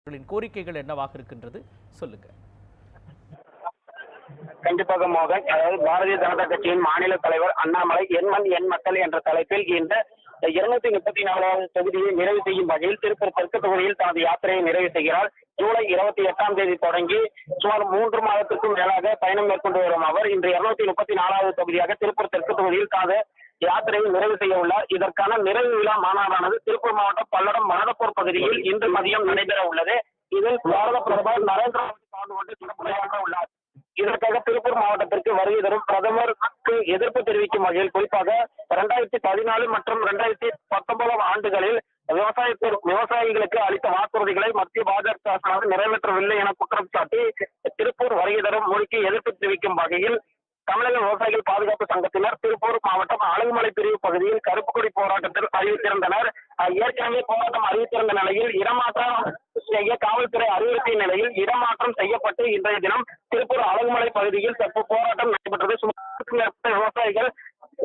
அவர்களின் கோரிக்கைகள் என்னவாக இருக்கின்றது சொல்லுங்க. கண்டிப்பாக மோகன் அதாவது பாரதிய ஜனதா கட்சியின் மாநில தலைவர் அண்ணாமலை என் மண் என் மக்கள் என்ற தலைப்பில் இந்த இருநூத்தி முப்பத்தி நாலாவது தொகுதியை நிறைவு செய்யும் வகையில் திருப்பூர் தெற்கு தொகுதியில் தனது யாத்திரையை நிறைவு செய்கிறார். ஜூலை இருபத்தி எட்டாம் தேதி தொடங்கி சுமார் மூன்று மாதத்திற்கும் மேலாக பயணம் மேற்கொண்டு வரும் அவர் இன்று இருநூத்தி முப்பத்தி நாலாவது தொகுதியாக திருப்பூர் தெற்கு தொகுதியில் தனது யாத்திரையை நிறைவு செய்ய உள்ளார். இதற்கான நிறைவு விழா மாநாடானது திருப்பூர் மாவட்டம் பல்லடம் மணப்பூர் பகுதியில் இன்று மதியம் நடைபெற உள்ளது. இதில் பாரத பிரதமர் நரேந்திர மோடி கலந்து கொண்டு சிறப்புரையாற்ற உள்ளார். இதற்காக திருப்பூர் மாவட்டத்திற்கு வருகை தரும் பிரதமருக்கு எதிர்ப்பு தெரிவிக்கும் வகையில் குறிப்பாக இரண்டாயிரத்தி பதினாலு மற்றும் இரண்டாயிரத்தி பத்தொன்பதாம் ஆண்டுகளில் விவசாயத்திற்கு விவசாயிகளுக்கு அளித்த வாக்குறுதிகளை மத்திய பாஜக அரசானது நிறைவேற்றவில்லை என குற்றம் சாட்டி திருப்பூர் வருகை தரும் மோடிக்கு எதிர்ப்பு தெரிவிக்கும் வகையில் தமிழக விவசாயிகள் பாதுகாப்பு சங்கத்தினர் திருப்பூர் மாவட்டம் அழகுமலை பிரிவு பகுதியில் கருப்புக்கொடி போராட்டத்தில் அறிவித்திருந்தனர் ஏற்கனவே போராட்டம் அறிவித்திருந்த நிலையில் இடமாற்றம் செய்ய காவல்துறை அறிவுறுத்திய நிலையில் இடமாற்றம் செய்யப்பட்டு இன்றைய தினம் திருப்பூர் அழகுமலை பகுதியில் தற்போது போராட்டம் நடைபெற்றது. சுமார் விவசாயிகள்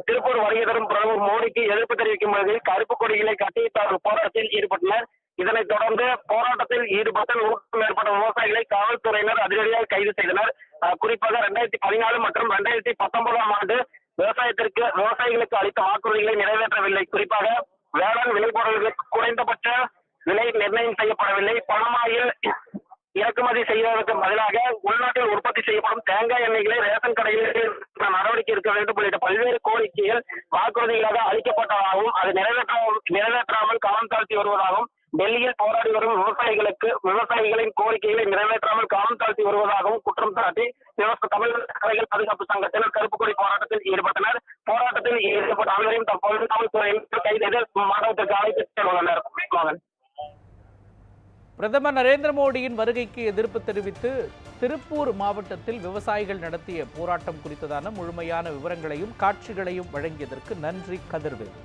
திருப்பூர் வருகை தரும் பிரதமர் மோடிக்கு எதிர்ப்பு தெரிவிக்கும் வகையில் கருப்பு கொடிகளை கட்டி போராட்டத்தில் ஈடுபட்டனர். இதனைத் தொடர்ந்து போராட்டத்தில் ஈடுபட்ட நூற்றுக்கும் மேற்பட்ட விவசாயிகளை காவல்துறையினர் அதிரடியாக கைது செய்தனர். குறிப்பாக ரெண்டாயிரத்தி பதினாலு மற்றும் ரெண்டாயிரத்தி பத்தொன்பதாம் ஆண்டு விவசாயத்திற்கு விவசாயிகளுக்கு அளித்த வாக்குறுதிகளை நிறைவேற்றவில்லை. குறிப்பாக வேளாண் விளைபொருள்களுக்கு குறைந்தபட்ச விலை நிர்ணயம் செய்யப்படவில்லை. பணமாயில் இறக்குமதி செய்வதற்கு பதிலாக உள்நாட்டில் உற்பத்தி செய்யப்படும் தேங்காய் எண்ணெய்களை ரேஷன் கடையில் நடவடிக்கை இருக்க வேண்டும் உள்ளிட்ட பல்வேறு கோரிக்கைகள் வாக்குறுதிகளாக அளிக்கப்பட்டதாகவும் அது நிறைவேற்ற நிறைவேற்றாமல் காலம் தாழ்த்தி வருவதாகவும் டெல்லியில் போராடி வரும் விவசாயிகளுக்கு விவசாயிகளின் கோரிக்கைகளை நிறைவேற்றாமல் கவனம் தாழ்த்தி வருவதாகவும் குற்றம் சாட்டி விவசாய கலைகள் பாதுகாப்பு சங்கத்தினர் கருப்பு கொடி போராட்டத்தில் ஈடுபட்டனர். போராட்டத்தில் ஈடுபட்ட அனைவரையும் தற்போது காவல்துறையினர் கைது செய்து அழைத்து செல்வனர் மகன். பிரதமர் நரேந்திர மோடியின் வருகைக்கு எதிர்ப்பு தெரிவித்து திருப்பூர் மாவட்டத்தில் விவசாயிகள் நடத்திய போராட்டம் குறித்ததான முழுமையான விவரங்களையும் காட்சிகளையும் வழங்கியதற்கு நன்றி கதிர்வேல்.